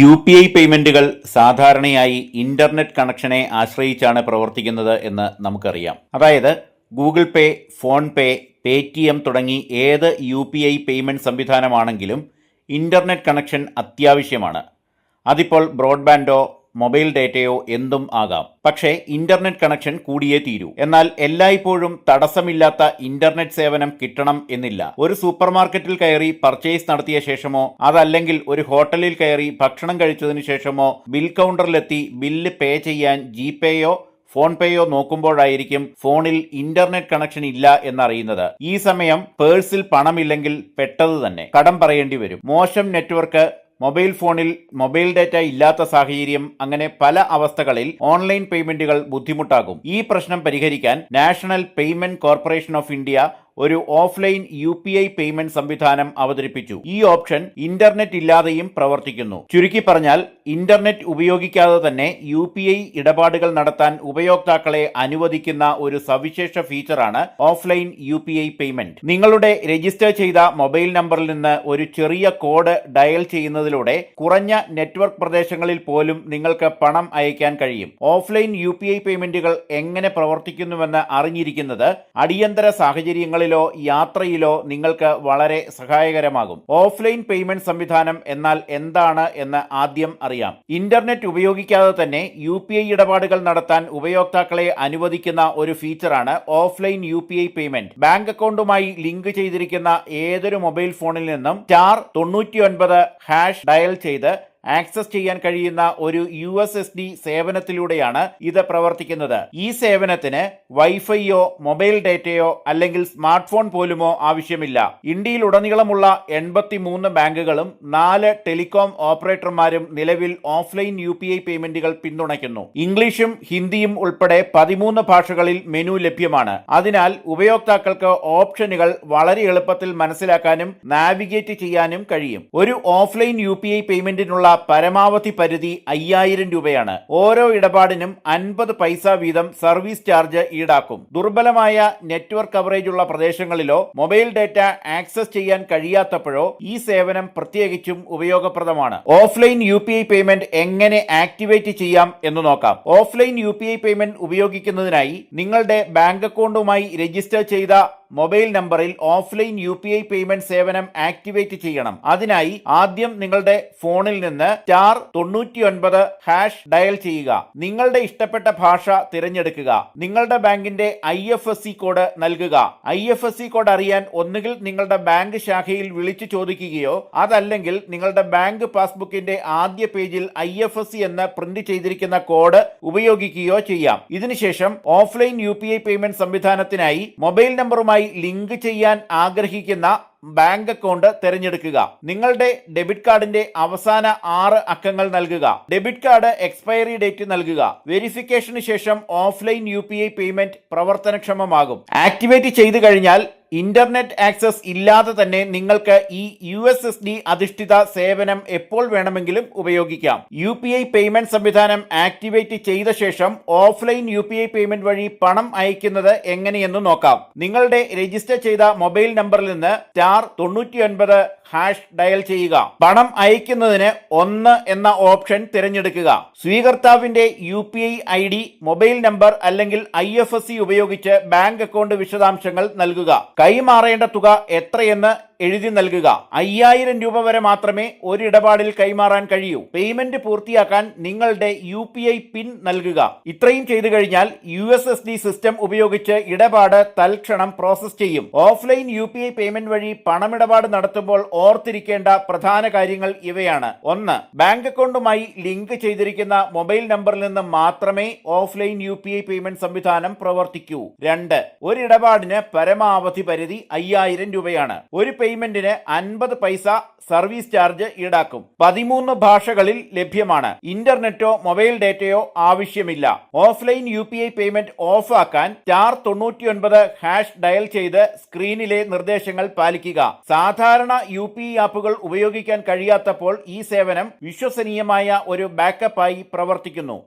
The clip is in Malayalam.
യു പി ഐ പേയ്മെന്റുകൾ സാധാരണയായി ഇന്റർനെറ്റ് കണക്ഷനെ ആശ്രയിച്ചാണ് പ്രവർത്തിക്കുന്നത് എന്ന് നമുക്കറിയാം. അതായത് Google Pay PhonePe Paytm തുടങ്ങി ഏത് യു പി ഐ പേയ്മെന്റ് സംവിധാനമാണെങ്കിലും ഇന്റർനെറ്റ് കണക്ഷൻ അത്യാവശ്യമാണ്. അതിപ്പോൾ ബ്രോഡ്ബാൻഡോ മൊബൈൽ ഡേറ്റയോ എന്തും ആകാം. പക്ഷേ ഇന്റർനെറ്റ് കണക്ഷൻ കൂടിയേ തീരൂ. എന്നാൽ എല്ലായ്പ്പോഴും തടസ്സമില്ലാത്ത ഇന്റർനെറ്റ് സേവനം കിട്ടണം എന്നില്ല. ഒരു സൂപ്പർ മാർക്കറ്റിൽ കയറി പർച്ചേസ് നടത്തിയ ശേഷമോ അതല്ലെങ്കിൽ ഒരു ഹോട്ടലിൽ കയറി ഭക്ഷണം കഴിച്ചതിന് ശേഷമോ ബിൽ കൗണ്ടറിലെത്തി ബില്ല് പേ ചെയ്യാൻ ജി പേയോ ഫോൺ പേയോ നോക്കുമ്പോഴായിരിക്കും ഫോണിൽ ഇന്റർനെറ്റ് കണക്ഷൻ ഇല്ല എന്നറിയുന്നത്. ഈ സമയം പേഴ്സിൽ പണമില്ലെങ്കിൽ പെട്ടത് തന്നെ കടം പറയേണ്ടി വരും. മോശം നെറ്റ്വർക്ക് മൊബൈൽ ഫോണിൽ മൊബൈൽ ഡാറ്റ ഇല്ലാത്ത സാഹചര്യം അങ്ങനെ പല അവസ്ഥകളിൽ ഓൺലൈൻ പേയ്മെന്റുകൾ ബുദ്ധിമുട്ടാകും. ഈ പ്രശ്നം പരിഹരിക്കാൻ national payment corporation of India ഒരു offline U P I payment സംവിധാനം അവതരിപ്പിച്ചു. ഈ ഓപ്ഷൻ ഇന്റർനെറ്റ് ഇല്ലാതെയും പ്രവർത്തിക്കുന്നു. ചുരുക്കി പറഞ്ഞാൽ ഇന്റർനെറ്റ് ഉപയോഗിക്കാതെ തന്നെ യു പി ഐ ഇടപാടുകൾ നടത്താൻ ഉപയോക്താക്കളെ അനുവദിക്കുന്ന ഒരു സവിശേഷ ഫീച്ചറാണ് offline U P I payment. നിങ്ങളുടെ രജിസ്റ്റർ ചെയ്ത മൊബൈൽ നമ്പറിൽ നിന്ന് ഒരു ചെറിയ കോഡ് ഡയൽ ചെയ്യുന്നതിലൂടെ കുറഞ്ഞ നെറ്റ്വർക്ക് പ്രദേശങ്ങളിൽ പോലും നിങ്ങൾക്ക് പണം അയക്കാൻ കഴിയും. ഓഫ്ലൈൻ യു പി ഐ പേയ്മെന്റുകൾ എങ്ങനെ പ്രവർത്തിക്കുന്നുവെന്ന് അറിഞ്ഞിരിക്കുന്നത് അടിയന്തര സാഹചര്യങ്ങളിലോ യാത്രയിലോ നിങ്ങൾക്ക് വളരെ സഹായകരമാകും. ഓഫ്ലൈൻ പേയ്മെന്റ് സംവിധാനം എന്നാൽ എന്താണ് എന്ന് ആദ്യം അറിയാം. ഇന്റർനെറ്റ് ഉപയോഗിക്കാതെ തന്നെ യു പി ഐ ഇടപാടുകൾ നടത്താൻ ഉപയോക്താക്കളെ അനുവദിക്കുന്ന ഒരു ഫീച്ചറാണ് offline U P I payment. Bank അക്കൗണ്ടുമായി ലിങ്ക് ചെയ്തിരിക്കുന്ന ഏതൊരു മൊബൈൽ ഫോണിൽ നിന്നും സ്റ്റാർ തൊണ്ണൂറ്റി ഒൻപത് ഹാഷ് ഡയൽ ചെയ്ത് ആക്സസ് ചെയ്യാൻ കഴിയുന്ന ഒരു യു എസ് എസ് ഡി സേവനത്തിലൂടെയാണ് ഇത് പ്രവർത്തിക്കുന്നത്. ഈ സേവനത്തിന് വൈഫൈയോ മൊബൈൽ ഡേറ്റയോ അല്ലെങ്കിൽ സ്മാർട്ട് ഫോൺ പോലുമോ ആവശ്യമില്ല. ഇന്ത്യയിലുടനീളമുള്ള എൺപത്തി എൺപത്തിമൂന്ന് ബാങ്കുകളും നാല് ടെലികോം ഓപ്പറേറ്റർമാരും നിലവിൽ ഓഫ്ലൈൻ യു പി ഐ പേയ്മെന്റുകൾ പിന്തുണയ്ക്കുന്നു. ഇംഗ്ലീഷും ഹിന്ദിയും ഉൾപ്പെടെ പതിമൂന്ന് ഭാഷകളിൽ മെനു ലഭ്യമാണ്. അതിനാൽ ഉപയോക്താക്കൾക്ക് ഓപ്ഷനുകൾ വളരെ എളുപ്പത്തിൽ മനസ്സിലാക്കാനും നാവിഗേറ്റ് ചെയ്യാനും കഴിയും. ഒരു ഓഫ്ലൈൻ യു പി ഐ പേയ്മെന്റിനുള്ള പരമാവധി പരിധി അയ്യായിരം രൂപയാണ്. ഓരോ ഇടപാടിനും അൻപത് പൈസ വീതം സർവീസ് ചാർജ് ഈടാക്കും. ദുർബലമായ നെറ്റ്വർക്ക് കവറേജ് ഉള്ള പ്രദേശങ്ങളിലോ മൊബൈൽ ഡാറ്റ ആക്സസ് ചെയ്യാൻ കഴിയാത്തപ്പോഴോ ഈ സേവനം പ്രത്യേകിച്ചും ഉപയോഗപ്രദമാണ്. Offline U P I payment എങ്ങനെ ആക്ടിവേറ്റ് ചെയ്യാം എന്ന് നോക്കാം. Offline U P I payment ഉപയോഗിക്കുന്നതിനായി നിങ്ങളുടെ ബാങ്ക് അക്കൗണ്ടുമായി രജിസ്റ്റർ ചെയ്ത മൊബൈൽ നമ്പറിൽ offline U P I payment സേവനം ആക്ടിവേറ്റ് ചെയ്യണം. അതിനായി ആദ്യം നിങ്ങളുടെ ഫോണിൽ നിന്ന് സ്റ്റാർ തൊണ്ണൂറ്റിയൊൻപത് ഹാഷ് ഡയൽ ചെയ്യുക. നിങ്ങളുടെ ഇഷ്ടപ്പെട്ട ഭാഷ തിരഞ്ഞെടുക്കുക. നിങ്ങളുടെ ബാങ്കിന്റെ I F S C code നൽകുക. I F S C code അറിയാൻ ഒന്നുകിൽ നിങ്ങളുടെ ബാങ്ക് ശാഖയിൽ വിളിച്ചു ചോദിക്കുകയോ അതല്ലെങ്കിൽ നിങ്ങളുടെ ബാങ്ക് പാസ്ബുക്കിന്റെ ആദ്യ പേജിൽ ഐ എഫ് എസ് സി എന്ന് പ്രിന്റ് ചെയ്തിരിക്കുന്ന കോഡ് ഉപയോഗിക്കുകയോ ചെയ്യാം. ഇതിനുശേഷം offline U P I payment സംവിധാനത്തിനായി mobile നമ്പറുമായി ലിങ്ക് ചെയ്യാൻ ആഗ്രഹിക്കുന്ന ബാങ്ക് അക്കൗണ്ട് തിരഞ്ഞെടുക്കുക. നിങ്ങളുടെ ഡെബിറ്റ് കാർഡിന്റെ അവസാന ആറ് അക്കങ്ങൾ നൽകുക. ഡെബിറ്റ് കാർഡ് എക്സ്പയറി ഡേറ്റ് നൽകുക. വെരിഫിക്കേഷന് ശേഷം ഓഫ്ലൈൻ യു പേയ്മെന്റ് പ്രവർത്തനക്ഷമമാകും. ആക്ടിവേറ്റ് ചെയ്തു കഴിഞ്ഞാൽ ഇന്റർനെറ്റ് ആക്സസ് ഇല്ലാതെ തന്നെ നിങ്ങൾക്ക് ഈ യു എസ് എസ് ഡി അധിഷ്ഠിത സേവനം എപ്പോൾ വേണമെങ്കിലും ഉപയോഗിക്കാം. യു പി ഐ പേയ്മെന്റ് സംവിധാനം ആക്ടിവേറ്റ് ചെയ്ത ശേഷം offline U P I payment വഴി പണം അയക്കുന്നത് എങ്ങനെയെന്ന് നോക്കാം. നിങ്ങളുടെ രജിസ്റ്റർ ചെയ്ത മൊബൈൽ നമ്പറിൽ നിന്ന് സ്റ്റാർ തൊണ്ണൂറ്റിയൊൻപത് ഹാഷ് ഡയൽ ചെയ്യുക. പണം അയക്കുന്നതിന് ഒന്ന് എന്ന ഓപ്ഷൻ തിരഞ്ഞെടുക്കുക. സ്വീകർത്താവിന്റെ U P I I D mobile number അല്ലെങ്കിൽ ഐ എഫ് എസ് സി ഉപയോഗിച്ച് ബാങ്ക് അക്കൗണ്ട് വിശദാംശങ്ങൾ നൽകുക. കൈമാറേണ്ട തുക എത്രയെന്ന് എഴുതി നൽകുക. അയ്യായിരം രൂപ വരെ മാത്രമേ ഒരു ഇടപാടിൽ കൈമാറാൻ കഴിയൂ. പേയ്മെന്റ് പൂർത്തിയാക്കാൻ നിങ്ങളുടെ യു പി പിൻ നൽകുക. ഇത്രയും ചെയ്തു കഴിഞ്ഞാൽ യു സിസ്റ്റം ഉപയോഗിച്ച് ഇടപാട് തൽക്ഷണം പ്രോസസ് ചെയ്യും. Offline U P I payment വഴി പണമിടപാട് നടത്തുമ്പോൾ ഓർത്തിരിക്കേണ്ട പ്രധാന കാര്യങ്ങൾ ഇവയാണ്. ഒന്ന് ബാങ്ക് അക്കൗണ്ടുമായി ലിങ്ക് ചെയ്തിരിക്കുന്ന മൊബൈൽ നമ്പറിൽ നിന്ന് മാത്രമേ offline U P I payment സംവിധാനം പ്രവർത്തിക്കൂ. രണ്ട് ഒരു ഇടപാടിന് പരമാവധി പരിധി അയ്യായിരം രൂപയാണ്. ഒരു പേയ്മെന്റിന് അൻപത് പൈസ സർവീസ് ചാർജ് ഈടാക്കും. പതിമൂന്ന് ഭാഷകളിൽ ലഭ്യമാണ്. ഇന്റർനെറ്റോ മൊബൈൽ ഡേറ്റയോ ആവശ്യമില്ല. Offline U P I payment off ആക്കാൻ സ്റ്റാർ തൊണ്ണൂറ്റിയൊൻപത് ഹാഷ് ഡയൽ ചെയ്ത് സ്ക്രീനിലെ നിർദ്ദേശങ്ങൾ പാലിക്കുക. സാധാരണ യു പി ഐ ആപ്പുകൾ ഉപയോഗിക്കാൻ കഴിയാത്തപ്പോൾ ഈ സേവനം വിശ്വസനീയമായ ഒരു ബാക്കപ്പായി പ്രവർത്തിക്കുന്നു.